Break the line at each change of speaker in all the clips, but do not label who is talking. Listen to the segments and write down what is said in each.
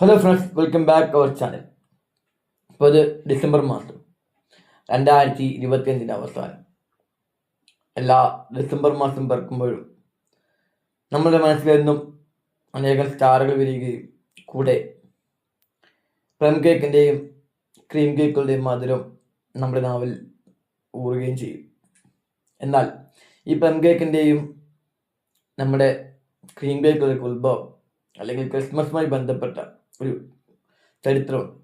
Hello friends welcome back to our channel ഇപ്പോൾ ഇത് December മാസം രണ്ടായിരത്തി ഇരുപത്തിയഞ്ചിന്റെ അവസാനം. എല്ലാ ഡിസംബർ മാസം പിറക്കുമ്പോഴും നമ്മുടെ മനസ്സിലെന്നും അനേകം സ്റ്റാറുകൾ വരികയും കൂടെ പ്ലം കേക്കിന്റെയും ക്രീം കേക്കുകളുടെയും മധുരം നമ്മുടെ നാവിൽ ഊറുകയും ചെയ്യും. എന്നാൽ ഈ പ്ലം കേക്കിന്റെയും നമ്മുടെ ക്രീം കേക്കുകളുടെ ഉത്ഭവം അല്ലെങ്കിൽ ക്രിസ്മസുമായി ബന്ധപ്പെട്ട ഒരു ചരിത്രം.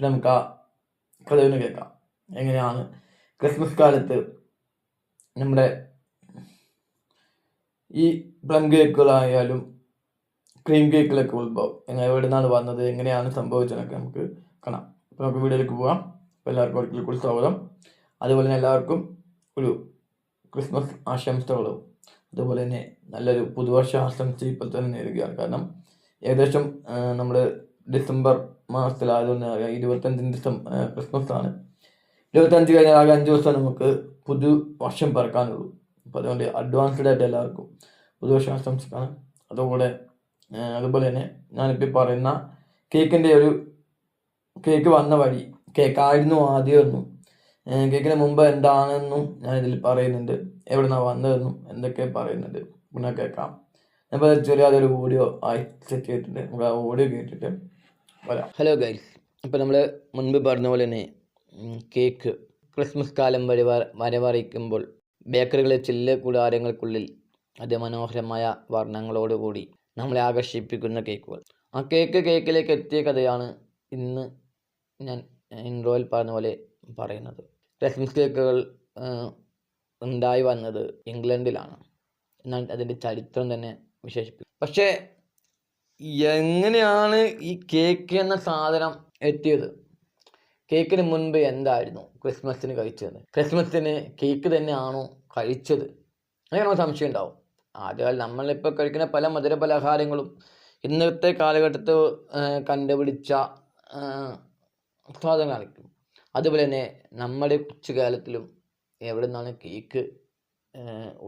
നമുക്ക് ആ കഥ ഒന്ന് കേൾക്കാം. എങ്ങനെയാണ് ക്രിസ്മസ് കാലത്ത് നമ്മുടെ ഈ പ്ലം കേക്കുകളായാലും ക്രീം കേക്കുകളൊക്കെ ഉത്ഭവം. എങ്ങനെ എവിടെ നിന്നാണ് വന്നത്? എങ്ങനെയാണ് സംഭവിച്ചതെന്നൊക്കെ നമുക്ക് കാണാം. അപ്പോൾ നമുക്ക് വീഡിയോയിലേക്ക് പോകാം. അപ്പോൾ എല്ലാവർക്കും ഒരിക്കൽ കൂടി സ്വാഗതം. അതുപോലെ തന്നെ എല്ലാവർക്കും ഒരു ക്രിസ്മസ് ആശംസകളും. അതുപോലെ തന്നെ നല്ലൊരു പുതുവർഷ ആശംസ ഇപ്പോൾ തന്നെ നേരുകയാണ്. കാരണം ഏകദേശം നമ്മൾ ഡിസംബർ മാസത്തിലായതുകൊണ്ട് ഇരുപത്തഞ്ചിന് ദിവസം ക്രിസ്മസ് ആണ് ഇരുപത്തഞ്ച് കഴിഞ്ഞാൽ ആകെ അഞ്ച് ദിവസം നമുക്ക് പുതു വർഷം പിറക്കാനുള്ളൂ. അപ്പോൾ അതുകൊണ്ട് അഡ്വാൻസ്ഡ് ആയിട്ട് എല്ലാവർക്കും പുതുവർഷം ആശംസിക്കാണ്. അതുപോലെ അതുപോലെ തന്നെ ഞാനിപ്പോൾ പറയുന്ന കേക്കിന്റെ ഒരു കേക്ക് വന്ന വഴി കേക്കായിരുന്നു ആദ്യമെന്നും കേക്കിന് മുമ്പ് എന്താണെന്നും ഞാനിതിൽ പറയുന്നുണ്ട്. എവിടെ നിന്നാണ് വന്നതെന്നും എന്തൊക്കെ പറയുന്നുണ്ട്. പിന്നെ കേൾക്കാം. അപ്പോൾ ചെറിയൊരു ഓഡിയോ ആയി സെറ്റ് ചെയ്തിട്ടുണ്ട്. നമുക്ക് ആ ഓഡിയോ കേട്ടിട്ട് വരാം. ഹലോ ഗൈസ് ഇപ്പോൾ നമ്മൾ മുൻപ് പറഞ്ഞ പോലെ തന്നെ കേക്ക് ക്രിസ്മസ് കാലം വരവാ വരവറിയിക്കുമ്പോൾ ബേക്കറികളിലെ ചില്ല കൂടാരങ്ങൾക്കുള്ളിൽ അതിമനോഹരമായ വർണങ്ങളോടുകൂടി നമ്മളെ ആകർഷിപ്പിക്കുന്ന കേക്കുകൾ ആ കേക്ക് കേക്കിലേക്ക് എത്തിയ കഥയാണ് ഇന്ന് ഞാൻ ഇൻട്രോയിൽ പറഞ്ഞ പോലെ പറയുന്നത്. ക്രിസ്മസ് കേക്കുകൾ ഉണ്ടായി വന്നത് ഇംഗ്ലണ്ടിലാണ്. എന്നാൽ അതിന്റെ ചരിത്രം തന്നെ വിശേഷിപ്പിക്കും. പക്ഷേ എങ്ങനെയാണ് ഈ കേക്ക് എന്ന സാധനം എത്തിയത്? കേക്കിന് മുൻപ് എന്തായിരുന്നു ക്രിസ്മസിന് കഴിച്ചത്? ക്രിസ്മസിന് കേക്ക് തന്നെയാണോ കഴിച്ചത്? അങ്ങനെ നമുക്ക് സംശയം ഉണ്ടാവും. ആദ്യകാലം നമ്മളിപ്പോൾ കഴിക്കുന്ന പല മധുര പലഹാരങ്ങളും ഇന്നത്തെ കാലഘട്ടത്തിൽ കണ്ടുപിടിച്ച സാധനങ്ങളായിരിക്കും അതുപോലെ തന്നെ നമ്മുടെ കൊച്ചുകാലത്തിലും എവിടെ നിന്നാണ് കേക്ക്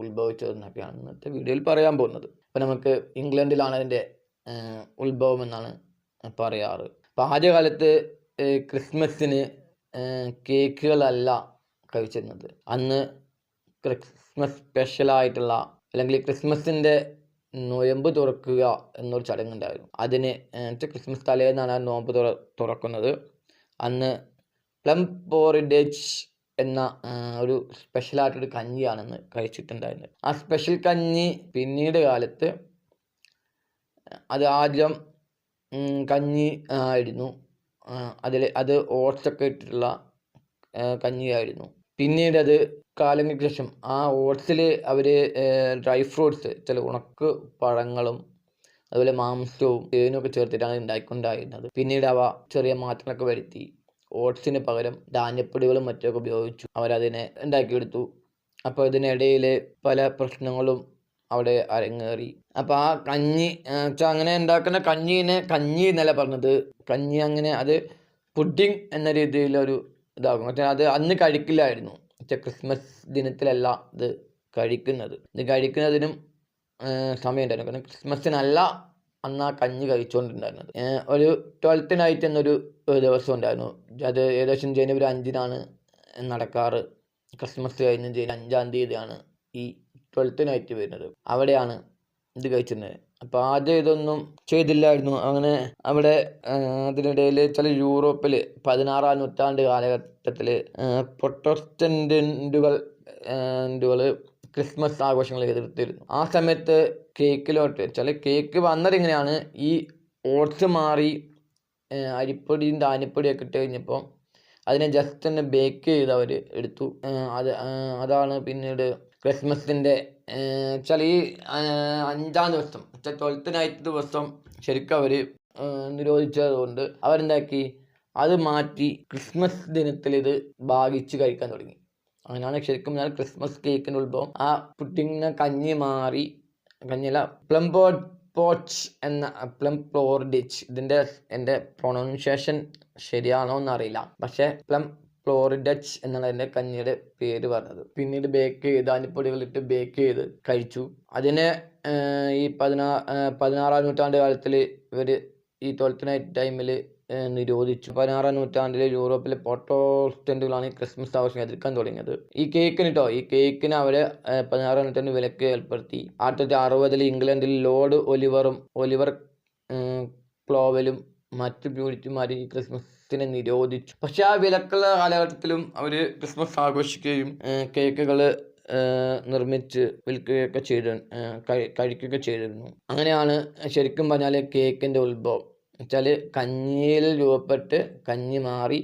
ഉത്ഭവിച്ചതെന്നൊക്കെയാണ് ഇന്നത്തെ വീഡിയോയിൽ പറയാൻ പോകുന്നത്. അപ്പോൾ നമുക്ക് ഇംഗ്ലണ്ടിലാണ് അതിന്റെ ഉത്ഭവം എന്നാണ് പറയാറ്. അപ്പോൾ ആദ്യകാലത്ത് ക്രിസ്മസിന് കേക്കുകളല്ല കഴിച്ചിരുന്നത്. അന്ന് ക്രിസ്മസ് സ്പെഷ്യലായിട്ടുള്ള അല്ലെങ്കിൽ ക്രിസ്മസിന്റെ നോയമ്പ് തുറക്കുക എന്നൊരു ചടങ്ങുണ്ടായിരുന്നു. അതിന് ക്രിസ്മസ് തലേന്നാണ് ആ നോമ്പ് തുറ തുറക്കുന്നത്. അന്ന് പ്ലം പോറിഡേജ് എന്ന ഒരു ഒരു സ്പെഷ്യലായിട്ടൊരു കഞ്ഞിയാണെന്ന് കഴിച്ചിട്ടുണ്ടായിരുന്നത് ആ സ്പെഷ്യൽ കഞ്ഞി പിന്നീട് കാലത്ത് അത് ആദ്യം കഞ്ഞി ആയിരുന്നു. അതിൽ അത് ഓട്സ് ഒക്കെ ഇട്ടിട്ടുള്ള കഞ്ഞിയായിരുന്നു. പിന്നീട് അത് കാലങ്ങൾക്ക് ശേഷം ആ ഓട്സിൽ അവർ ഡ്രൈ ഫ്രൂട്ട്സ് ചില ഉണക്ക് പഴങ്ങളും അതുപോലെ മാംസവും തേനും ഒക്കെ ചേർത്തിട്ടാണ് ഉണ്ടാക്കിക്കൊണ്ടായിരുന്നത്. പിന്നീട് അവ ചെറിയ മാറ്റങ്ങളൊക്കെ വരുത്തി. ഓട്സിന് പകരം ധാന്യപ്പൊടികളും മറ്റൊക്കെ ഉപയോഗിച്ചു. അവരതിനെ ഉണ്ടാക്കിയെടുത്തു അപ്പോൾ ഇതിനിടയിൽ പല പ്രശ്നങ്ങളും അവിടെ അരങ്ങേറി. അപ്പോൾ ആ കഞ്ഞി വെച്ചാൽ അങ്ങനെ ഉണ്ടാക്കുന്ന കഞ്ഞീനെ കഞ്ഞി എന്നല്ല പറഞ്ഞത്. കഞ്ഞി അങ്ങനെ അത് പുഡിങ് എന്ന രീതിയിലൊരു ഇതാകും പക്ഷേ അത് അന്ന് കഴിക്കില്ലായിരുന്നു. പക്ഷേ ക്രിസ്മസ് ദിനത്തിലല്ല ഇത് കഴിക്കുന്നത്. ഇത് കഴിക്കുന്നതിനും സമയം ഉണ്ടായിരുന്നു കാരണം ക്രിസ്മസിനല്ല അന്ന് ആ കഞ്ഞി കഴിച്ചുകൊണ്ടിരുന്നത് ഒരു ട്വൽത്ത് നൈറ്റ് എന്നൊരു ദിവസം ഉണ്ടായിരുന്നു. അത് ഏകദേശം ജനുവരി അഞ്ചിനാണ് നടക്കാറ്. ക്രിസ്മസ് കഴിഞ്ഞ് ജനുവരി അഞ്ചാം തീയതിയാണ് ഈ ട്വൽത്ത് നൈറ്റ് വരുന്നത്. അവിടെയാണ് ഇത് കഴിച്ചിരുന്നത്. അപ്പോൾ ആദ്യം ഇതൊന്നും ചെയ്തില്ലായിരുന്നു. അങ്ങനെ അവിടെ അതിനിടയിൽ ചില യൂറോപ്പിൽ പതിനാറാം നൂറ്റാണ്ട് കാലഘട്ടത്തിൽ പ്രൊട്ടസ്റ്റന്റുകൾ കൾ ക്രിസ്മസ് ആഘോഷങ്ങൾ എതിർത്തിരുന്നു ആ സമയത്ത് കേക്കിലോട്ട് ചില കേക്ക് വന്നത് ഇങ്ങനെയാണ് ഈ ഓട്സ് മാറി അരിപ്പൊടിയും ധാന്യപ്പൊടിയൊക്കെ ഇട്ട് കഴിഞ്ഞപ്പോൾ അതിനെ ജസ്റ്റ് തന്നെ ബേക്ക് ചെയ്ത് അവർ എടുത്തു. അത് അതാണ് പിന്നീട് ക്രിസ്മസിന്റെ വെച്ചാൽ ഈ അഞ്ചാം ദിവസം വെച്ചാൽ ട്വൽത്ത് നൈറ്റ് ദിവസം ശരിക്കും അവർ നിരോധിച്ചതുകൊണ്ട് അവരെന്താക്കി? അത് മാറ്റി ക്രിസ്മസ് ദിനത്തിൽ ഇത് ഭാഗിച്ച് കഴിക്കാൻ തുടങ്ങി. അങ്ങനെയാണ് ശരിക്കും ഞാൻ ക്രിസ്മസ് കേക്കിന്റെ ഉത്ഭവം. ആ പുഡിങ്ങിന് കഞ്ഞി മാറി പ്ലം പോച്ച് എന്ന പ്ലം പ്ലോറിഡിച്ച് ഇതിന്റെ എന്റെ പ്രൊണൗൺസിയേഷൻ ശരിയാണോ എന്നറിയില്ല. പക്ഷേ പ്ലം ഫ്ലോറിഡച്ച് എന്നാണ് എന്റെ കഞ്ഞിയുടെ പേര് പറഞ്ഞത്. പിന്നീട് ബേക്ക് ചെയ്ത് അരിപ്പൊടികളിട്ട് ബേക്ക് ചെയ്ത് കഴിച്ചു. അതിനെ ഈ പതിനാ പതിനാറാം നൂറ്റാണ്ട് കാലത്തിൽ ഇവർ ഈ ട്വൽത്ത് നൈറ്റ് ടൈമിൽ നിരോധിച്ചു പതിനാറാം നൂറ്റാണ്ടിലെ യൂറോപ്പിലെ പ്രോട്ടോസ്റ്റന്റുകളാണ് ഈ ക്രിസ്മസ് ആഘോഷം എതിർക്കാൻ തുടങ്ങിയത്. ഈ കേക്കിന് കേട്ടോ ഈ കേക്കിന് അവർ പതിനാറാം നൂറ്റാണ്ടിൽ വിലക്ക് ഏർപ്പെടുത്തി. ആയിരത്തി തൊള്ളായിരത്തി അറുപതിൽ ഇംഗ്ലണ്ടിൽ ലോർഡ് ഒലിവറും ഒലിവർ ക്ലോവലും മറ്റു പ്യൂരിറ്റിമാരും ഈ ക്രിസ്മസിനെ നിരോധിച്ചു. പക്ഷെ ആ വിലക്കുള്ള കാലഘട്ടത്തിലും അവർ ക്രിസ്മസ് ആഘോഷിക്കുകയും കേക്കുകൾ നിർമ്മിച്ച് വിൽക്കുകയൊക്കെ ചെയ്തിരുന്നു കഴിക്കുകയൊക്കെ ചെയ്തിരുന്നു. അങ്ങനെയാണ് ശരിക്കും പറഞ്ഞാൽ കേക്കിന്റെ ഉത്ഭവം. വെച്ചാൽ കഞ്ഞിയിൽ രൂപപ്പെട്ട് കഞ്ഞി മാറി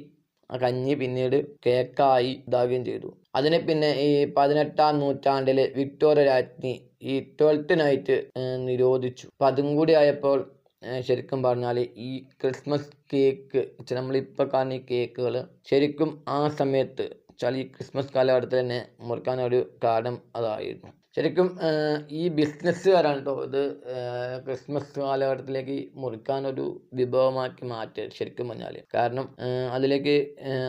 ആ കഞ്ഞി പിന്നീട് കേക്കായി ഇതാകുകയും ചെയ്തു. അതിനെ പിന്നെ ഈ പതിനെട്ടാം നൂറ്റാണ്ടിൽ വിക്ടോറിയ രാജ്ഞി ഈ ട്വൽത്ത് നൈറ്റ് നിരോധിച്ചു. അപ്പം അതും കൂടി ആയപ്പോൾ ശരിക്കും പറഞ്ഞാൽ ഈ ക്രിസ്മസ് കേക്ക് നമ്മളിപ്പോൾ കാണുന്ന ഈ കേക്കുകൾ ശരിക്കും ആ സമയത്ത് വെച്ചാൽ ഈ ക്രിസ്മസ് കാലഘട്ടത്തിൽ തന്നെ മുറിക്കാൻ ഒരു കാരണം അതായിരുന്നു. ശരിക്കും ഈ ബിസിനസ്സുകാരാണ് കേട്ടോ ഇത് ക്രിസ്മസ് കാലഘട്ടത്തിലേക്ക് മുറിക്കാനൊരു വിഭവമാക്കി മാറ്റിയത് ശരിക്കും പറഞ്ഞാൽ കാരണം അതിലേക്ക്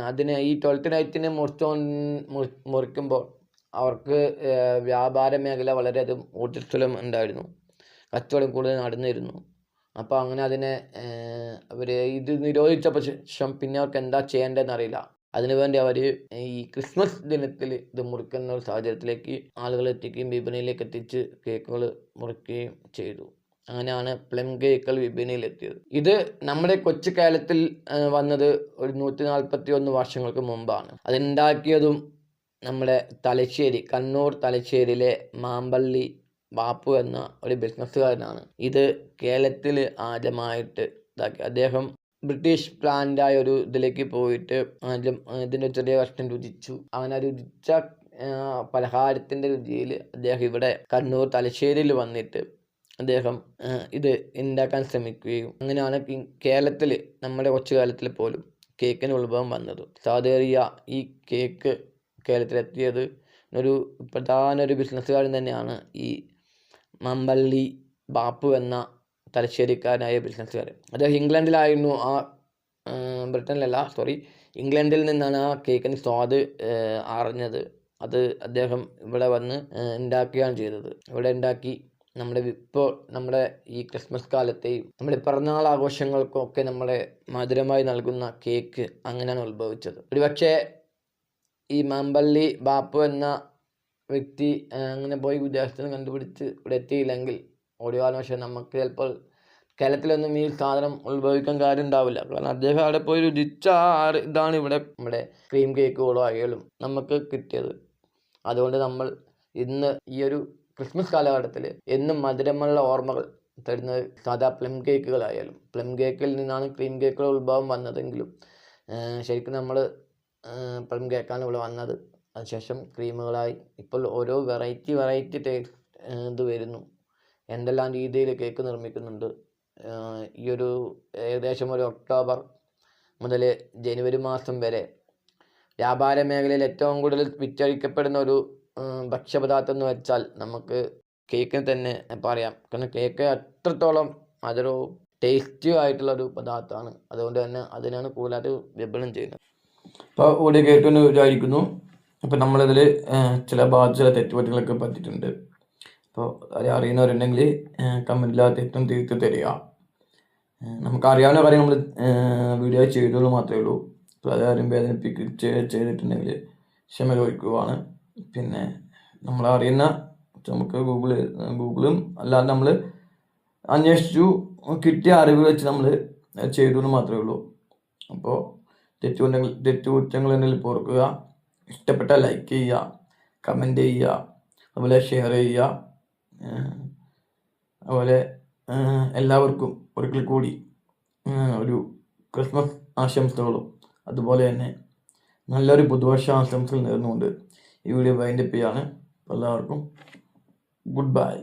അതിനെ ഈ ട്വൽത്ത് നൈറ്റിനെ മുറിച്ചോ മുറിക്കുമ്പോൾ അവർക്ക് വ്യാപാര മേഖല വളരെയധികം ഊർജസ്വലം ഉണ്ടായിരുന്നു. കച്ചവടം കൂടുതൽ നടന്നിരുന്നു. അപ്പോൾ അങ്ങനെ അതിനെ അവർ ഇത് നിരോധിച്ചപ്പോൾ ശേഷം പിന്നെ അവർക്ക് എന്താ ചെയ്യേണ്ടതെന്ന് അറിയില്ല അതിനുവേണ്ടി അവർ ഈ ക്രിസ്മസ് ദിനത്തിൽ ഇത് മുറിക്കുന്ന ഒരു സാഹചര്യത്തിലേക്ക് ആളുകൾ എത്തിക്കുകയും വിപണിയിലേക്ക് എത്തിച്ച് കേക്കുകൾ മുറിക്കുകയും ചെയ്തു. അങ്ങനെയാണ് പ്ലം കേക്കുകൾ വിപണിയിലെത്തിയത്. ഇത് നമ്മുടെ കൊച്ചു കാലത്തിൽ വന്നത് ഒരു നൂറ്റി നാൽപ്പത്തി ഒന്ന് വർഷങ്ങൾക്ക് മുമ്പാണ്. അതുണ്ടാക്കിയതും നമ്മുടെ തലശ്ശേരി കണ്ണൂർ തലശ്ശേരിയിലെ മാമ്പള്ളി ബാപ്പു എന്ന ഒരു ബിസിനസ്സുകാരനാണ്. ഇത് കേരളത്തിൽ ആദ്യമായിട്ട് ഇതാക്കി. അദ്ദേഹം ബ്രിട്ടീഷ് പ്ലാന്റായ ഒരു ഇതിലേക്ക് പോയിട്ട് അതിലും ഇതിന്റെ ചെറിയ കഷ്ണം രുചിച്ചു. അങ്ങനെ ആ രുചിച്ച പലഹാരത്തിന്റെ രുചിയിൽ അദ്ദേഹം ഇവിടെ കണ്ണൂർ തലശ്ശേരിയിൽ വന്നിട്ട് അദ്ദേഹം ഇത് ഉണ്ടാക്കാൻ ശ്രമിക്കുകയും അങ്ങനെയാണ് കേരളത്തിൽ നമ്മുടെ കൊച്ചു കാലത്തിൽ പോലും കേക്കിന് ഉത്ഭവം വന്നത്. സാധേറിയ ഈ കേക്ക് കേരളത്തിലെത്തിയത് ഒരു പ്രധാന ഒരു ബിസിനസ്സുകാരൻ തന്നെയാണ് ഈ മമ്പള്ളി ബാപ്പു എന്ന തലശ്ശേരിക്കാരനായ ബിസിനസ്സുകാരൻ അദ്ദേഹം ഇംഗ്ലണ്ടിലായിരുന്നു. ആ ബ്രിട്ടനിലല്ല സോറി ഇംഗ്ലണ്ടിൽ നിന്നാണ് ആ കേക്കിന് സ്വാദ് അറിഞ്ഞത്. അത് അദ്ദേഹം ഇവിടെ വന്ന് ഉണ്ടാക്കുകയാണ് ചെയ്തത്. ഇവിടെ ഉണ്ടാക്കി നമ്മുടെ ഇപ്പോൾ നമ്മുടെ ഈ ക്രിസ്മസ് കാലത്തെയും നമ്മുടെ പിറന്നാൾ ആഘോഷങ്ങൾക്കും ഒക്കെ നമ്മളെ മധുരമായി നൽകുന്ന കേക്ക് അങ്ങനെയാണ് ഉത്ഭവിച്ചത്. ഒരുപക്ഷെ ഈ മാമ്പള്ളി ബാപ്പു എന്ന വ്യക്തി അങ്ങനെ പോയി വിദേശത്തിന് കണ്ടുപിടിച്ച് ഇവിടെ എത്തിയില്ലെങ്കിൽ ഒരു കാരണവശാലും നമുക്ക് ചിലപ്പോൾ കേരളത്തിലൊന്നും ഈ സാധനം ഉത്ഭവിക്കാൻ കാര്യം ഉണ്ടാവില്ല. കാരണം അദ്ദേഹം അവിടെ പോയി രുചിച്ച ആ ഇതാണ് ഇവിടെ നമ്മുടെ ക്രീം കേക്കുകളോ ആയാലും നമുക്ക് കിട്ടിയത്. അതുകൊണ്ട് നമ്മൾ ഇന്ന് ഈ ഒരു ക്രിസ്മസ് കാലഘട്ടത്തിൽ എന്നും മധുരമുള്ള ഓർമ്മകൾ തരുന്ന സാധാ പ്ലം കേക്കുകളായാലും പ്ലം കേക്കിൽ നിന്നാണ് ക്രീം കേക്കുകൾ ഉത്ഭവം വന്നതെങ്കിലും ശരിക്കും നമ്മൾ പ്ലം കേക്കാണ് ഇവിടെ വന്നത്. അതിനുശേഷം ക്രീമുകളായി ഇപ്പോൾ ഓരോ വെറൈറ്റി വെറൈറ്റി ടേസ്റ്റ് ഇത് വരുന്നു. എന്തെല്ലാം രീതിയിൽ കേക്ക് നിർമ്മിക്കുന്നുണ്ട്. ഈ ഒരു ഏകദേശം ഒരു ഒക്ടോബർ മുതൽ ജനുവരി മാസം വരെ വ്യാപാര മേഖലയിൽ ഏറ്റവും കൂടുതൽ വിറ്റഴിക്കപ്പെടുന്ന ഒരു ഭക്ഷ്യപദാർത്ഥം എന്ന് വെച്ചാൽ നമുക്ക് കേക്കിന് തന്നെ പറയാം. കാരണം കേക്ക് അത്രത്തോളം അതൊരു ടേസ്റ്റി ആയിട്ടുള്ള ഒരു പദാർത്ഥമാണ്. അതുകൊണ്ട് തന്നെ അതിനാണ് കൂടുതലായിട്ട് വിപണനം ചെയ്യുന്നത്. അപ്പോൾ ഓഡിയോ കേട്ടെന്ന് വിചാരിക്കുന്നു. അപ്പോൾ നമ്മളിതിൽ ചില ഭാഗത്ത് ചില തെറ്റുപറ്റുകളൊക്കെ പറ്റിയിട്ടുണ്ട്. അപ്പോൾ അത് അറിയുന്നവരുണ്ടെങ്കിൽ കമന്റിൽ തെറ്റും തീർത്ത് തരിക. നമുക്ക് അറിയാവുന്ന കാര്യം നമ്മൾ വീഡിയോ ചെയ്തോളൂ മാത്രമേ ഉള്ളൂ. അപ്പോൾ അതാരും വേദനിപ്പിക്കുക ചെ- ചെയ്തിട്ടുണ്ടെങ്കിൽ ക്ഷമ ചോദിക്കുവാണ്. പിന്നെ നമ്മൾ അറിയുന്ന നമുക്ക് ഗൂഗിൾ ഗൂഗിളും അല്ലാതെ നമ്മൾ അന്വേഷിച്ചു കിട്ടിയ അറിവ് വെച്ച് നമ്മൾ ചെയ്തു എന്ന് മാത്രമേ ഉള്ളൂ. അപ്പോൾ തെറ്റുണ്ടെങ്കിൽ ഉണ്ടെങ്കിൽ പോർക്കുക ഇഷ്ടപ്പെട്ട ലൈക്ക് ചെയ്യുക കമന്റ് ചെയ്യുക അതുപോലെ ഷെയർ ചെയ്യുക. അതുപോലെ എല്ലാവർക്കും ഒരിക്കൽ കൂടി ഒരു ക്രിസ്മസ് ആശംസകളും. അതുപോലെ തന്നെ നല്ലൊരു പുതുവർഷ ആശംസകൾ നേർന്നുകൊണ്ട് ഈ വീഡിയോ വൈൻഡപ്പ് ചെയ്യാണ്. എല്ലാവർക്കും ഗുഡ് ബൈ.